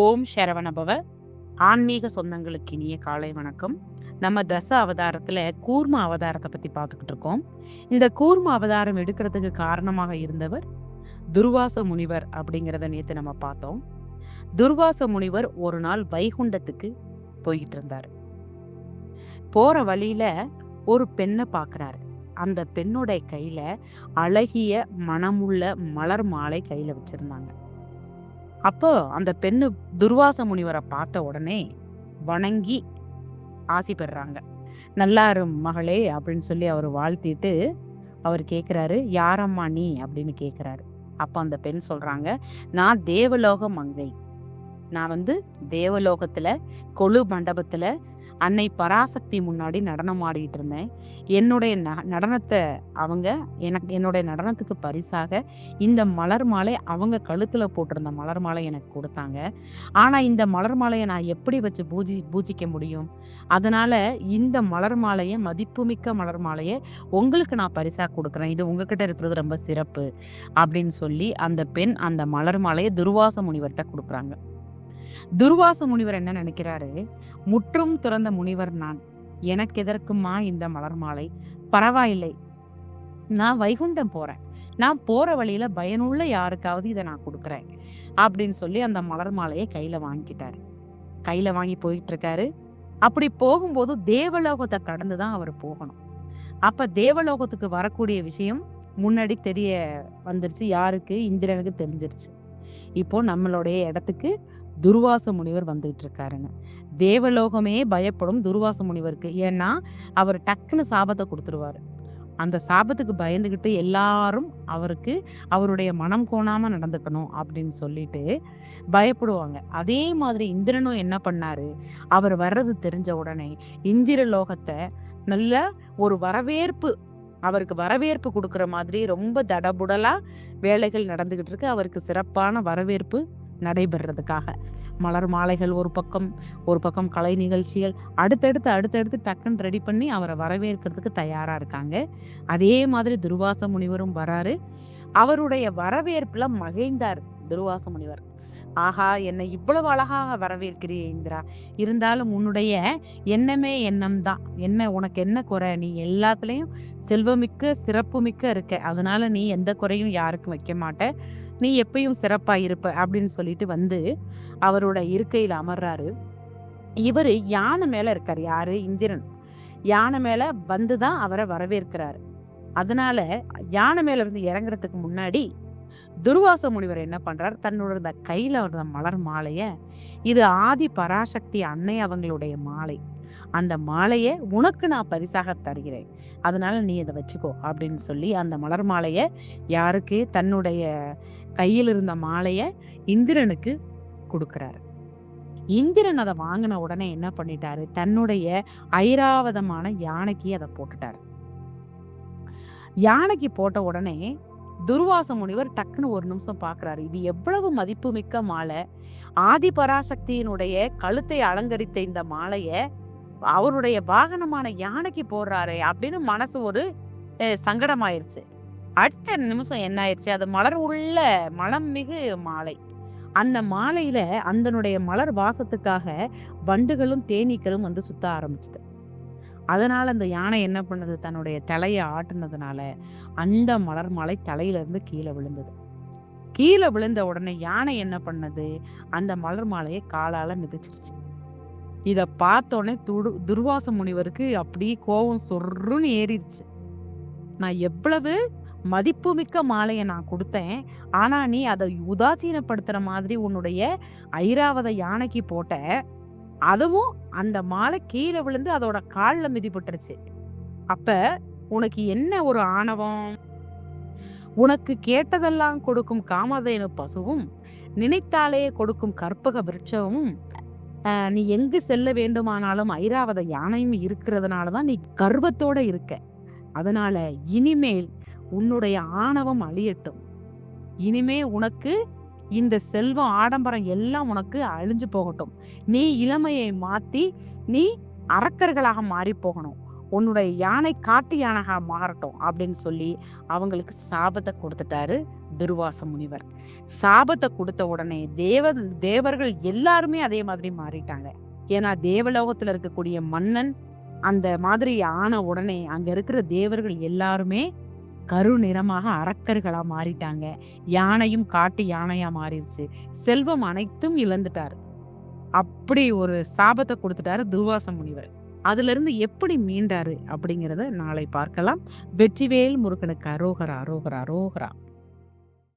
ஓம் சரவணபவ. ஆன்மீக சொந்தங்களுக்கு இனிய காலை வணக்கம். நம்ம தச அவதாரத்தில் கூர்ம அவதாரத்தை பற்றி பார்த்துக்கிட்டு இருக்கோம். இந்த கூர்ம அவதாரம் எடுக்கிறதுக்கு காரணமாக இருந்தவர் துர்வாச முனிவர் அப்படிங்கிறத நேற்று நம்ம பார்த்தோம். துர்வாச முனிவர் ஒரு நாள் வைகுண்டத்துக்கு போய்கிட்டு இருந்தார். போகிற வழியில் ஒரு பெண்ணை பார்க்குறாரு. அந்த பெண்ணுடைய கையில் அழகிய மனமுள்ள மலர் மாலை கையில் வச்சுருந்தாங்க. அப்போ அந்த பெண்ணு துர்வாச முனிவரை பார்த்த உடனே வணங்கி ஆசி பெறாங்க. நல்லாரு மகளே அப்படின்னு சொல்லி அவர் வாழ்த்திட்டு அவர் கேட்குறாரு யாரம்மா நீ? அப்படின்னு கேட்குறாரு அப்போ அந்த பெண் சொல்கிறாங்க நான் தேவலோக மங்கை நான் வந்து தேவலோகத்தில் கொலு மண்டபத்தில் அன்னை பராசக்தி முன்னாடி நடனம் ஆடிட்டு இருந்தேன். என்னுடைய ந- நடனத்தை அவங்க எனக்கு என்னுடைய நடனத்துக்கு பரிசாக இந்த மலர் மாலை அவங்க கழுத்தில் போட்டிருந்த மலர் மாலை எனக்கு கொடுத்தாங்க. ஆனால் இந்த மலர் மாலையை நான் எப்படி வச்சு பூஜி பூஜிக்க முடியும்? அதனால இந்த மலர் மாலையை மதிப்புமிக்க மலர் மாலையை உங்களுக்கு நான் பரிசாக கொடுக்குறேன். இது உங்ககிட்ட இருக்கிறது ரொம்ப சிறப்பு அப்படின்னு சொல்லி அந்த பெண் அந்த மலர் மாலையை துர்வாச முனிவர்கிட்ட கொடுக்குறாங்க. துர்வாச முனிவர் என்ன நினைக்கிறாரு? முற்றும் துறந்த முனிவர் நான். எனக்கு எதற்குமா இந்த மலர் மாலை? பரவாயில்லை. நான் வைகுண்டம் போறேன். நான் போற வழியில பயனுள்ள யாருக்காவது இதை நான் கொடுக்குறேன். அப்படின்னு சொல்லி அந்த மலர் மாலையை கையில வாங்கிக்கிட்டாரு. கையில வாங்கி போயிட்டு இருக்காரு அப்படி போகும்போது தேவலோகத்தை கடந்து தான் அவர் போகணும். அப்ப தேவலோகத்துக்கு வரக்கூடிய விஷயம் முன்னாடி தெரிய வந்துருச்சு. யாருக்கு? இந்திரனுக்கு தெரிஞ்சிருச்சு. இப்போ நம்மளுடைய இடத்துக்கு துர்வாச முனிவர் வந்துகிட்டு இருக்காருங்க தேவலோகமே பயப்படும் துர்வாச முனிவருக்கு. ஏன்னா அவர் டக்குன்னு சாபத்தை கொடுத்துருவாரு. அந்த சாபத்துக்கு பயந்துக்கிட்டு எல்லாரும் அவருக்கு அவருடைய மனம் கோணாமல் நடந்துக்கணும் அப்படின்னு சொல்லிட்டு பயப்படுவாங்க. அதே மாதிரி இந்திரனும் என்ன பண்ணாரு? அவர் வர்றது தெரிஞ்ச உடனே இந்திர லோகத்தை நல்ல ஒரு வரவேற்பு அவருக்கு வரவேற்பு கொடுக்குற மாதிரி ரொம்ப தடபுடலாக வேலைகள் நடந்துக்கிட்டு இருக்கு அவருக்கு சிறப்பான வரவேற்பு நடைபெறதுக்காக மலர் மாலைகள் ஒரு பக்கம் ஒரு பக்கம் கலை நிகழ்ச்சிகள். அடுத்தடுத்து அடுத்தடுத்து டக்குன்னு ரெடி பண்ணி அவரை வரவேற்கிறதுக்கு தயாராக இருக்காங்க. அதே மாதிரி துர்வாச முனிவரும் வராரு. அவருடைய வரவேற்பில் மகிழ்ந்தார் துர்வாச முனிவர். ஆஹா என்னை இவ்வளவு அழகாக வரவேற்கிறீ இந்திரா. இருந்தாலும் உன்னுடைய எண்ணமே எண்ணம் தான் என்ன உனக்கு என்ன குறை? நீ எல்லாத்துலேயும் செல்வமிக்க சிறப்புமிக்க இருக்க. அதனால நீ எந்த குறையும் யாருக்கும் வைக்க மாட்ட. நீ எப்பயும் சிறப்பாக இருப்ப அப்படின்னு சொல்லிட்டு வந்து அவரோட இருக்கையில் அமர்றாரு. இவர் யானை மேலே இருக்கார் யாரு? இந்திரன். யானை மேலே வந்து தான் அவரை வரவேற்கிறாரு. அதனால யானை மேல இருந்து இறங்குறதுக்கு முன்னாடி துர்வாச முனிவர் என்ன பண்றார்? தன்னோட இந்த கையில வந்த மலர் மாலைய இது ஆதி பராசக்தி அன்னை அவங்களுடைய மாலை. அந்த மாலையை உனக்கு நான் பரிசாக தருகிறேன். அதனால நீ இதை வச்சுக்கோ அப்படின்னு சொல்லி அந்த மலர் மாலையை யாருக்கு? தன்னுடைய கையில் இருந்த மாலையை இந்திரனுக்கு கொடுக்குறாரு. இந்திரன் அதை வாங்கின உடனே என்ன பண்ணிட்டாரு? தன்னுடைய ஐராவதமான யானைக்கு அதை போட்டுட்டாரு. யானைக்கு போட்ட உடனே துர்வாச முனிவர் டக்குன்னு ஒரு நிமிஷம் பார்க்குறாரு இது எவ்வளவு மதிப்புமிக்க மாலை? ஆதி பராசக்தியினுடைய கழுத்தை அலங்கரித்த இந்த மாலையை அவருடைய வாகனமான யானைக்கு போடுறாரே அப்படின்னு மனசு ஒரு சங்கடமாயிருச்சு. அடுத்த நிமிஷம் என்ன ஆயிடுச்சு அது மலர் உள்ள மலம் மிகு மாலை. அந்த மாலையில அந்தனுடைய மலர் வாசத்துக்காக வண்டுகளும் தேனீக்களும் வந்து சுத்த ஆரம்பிச்சுது. அதனால் அந்த யானை என்ன பண்ணுது? தன்னுடைய தலையை ஆட்டுனதுனால அந்த மலர் மாலை தலையிலேருந்து கீழே விழுந்தது. கீழே விழுந்த உடனே யானை என்ன பண்ணது? அந்த மலர் மாலையை காலால் மிதிச்சிருச்சு. இதை பார்த்தோன்னே துடு துர்வாச முனிவருக்கு அப்படியே கோபம் சொருன்னு ஏறிடுச்சு நான் எவ்வளவு மதிப்புமிக்க மாலையை நான் கொடுத்தேன் ஆனால் நீ அதை உதாசீனப்படுத்துகிற மாதிரி உன்னுடைய ஐராவத யானைக்கு போட்ட அதுவும் அந்த மாலை கீழே விழுந்து அதோட காலில் மிதிப்பட்டுருச்சு அப்ப உனக்கு என்ன ஒரு ஆணவம்? உனக்கு கேட்டதெல்லாம் கொடுக்கும் காமதேனு பசுவும் நினைத்தாலே கொடுக்கும் கற்பக விருட்சமும் நீ எங்கு செல்ல வேண்டுமானாலும் ஐராவத யானையும் இருக்கிறதுனால தான் நீ கர்வத்தோட இருக்க. அதனால இனிமேல் உன்னுடைய ஆணவம் அழியட்டும். இனிமே உனக்கு இந்த செல்வம் ஆடம்பரம் எல்லாம் உனக்கு அழிஞ்சு போகட்டும். நீ இளமையை மாத்தி நீ அரக்கர்களாக மாறி போகணும். உன்னுடைய யானை காட்டு யானைகா மாறட்டும் அப்படின்னு சொல்லி அவங்களுக்கு சாபத்தை கொடுத்துட்டாரு துர்வாச முனிவர். சாபத்தை கொடுத்த உடனே தேவ தேவர்கள் எல்லாருமே அதே மாதிரி மாறிட்டாங்க. ஏன்னா தேவலோகத்தில் இருக்கக்கூடிய மன்னன் அந்த மாதிரி ஆன உடனே அங்க இருக்கிற தேவர்கள் எல்லாருமே கருநிறமாக அரக்கர்களாக மாறிட்டாங்க. யானையும் காட்டு யானையாக மாறிடுச்சு. செல்வம் அனைத்தும் இழந்துட்டார். அப்படி ஒரு சாபத்தை கொடுத்துட்டாரு துர்வாச முனிவர். அதுலேருந்து எப்படி மீண்டாரு அப்படிங்கிறத நாளை பார்க்கலாம். வெற்றிவேல் முருகனுக்கு அரோகரா அரோகரா அரோகரா.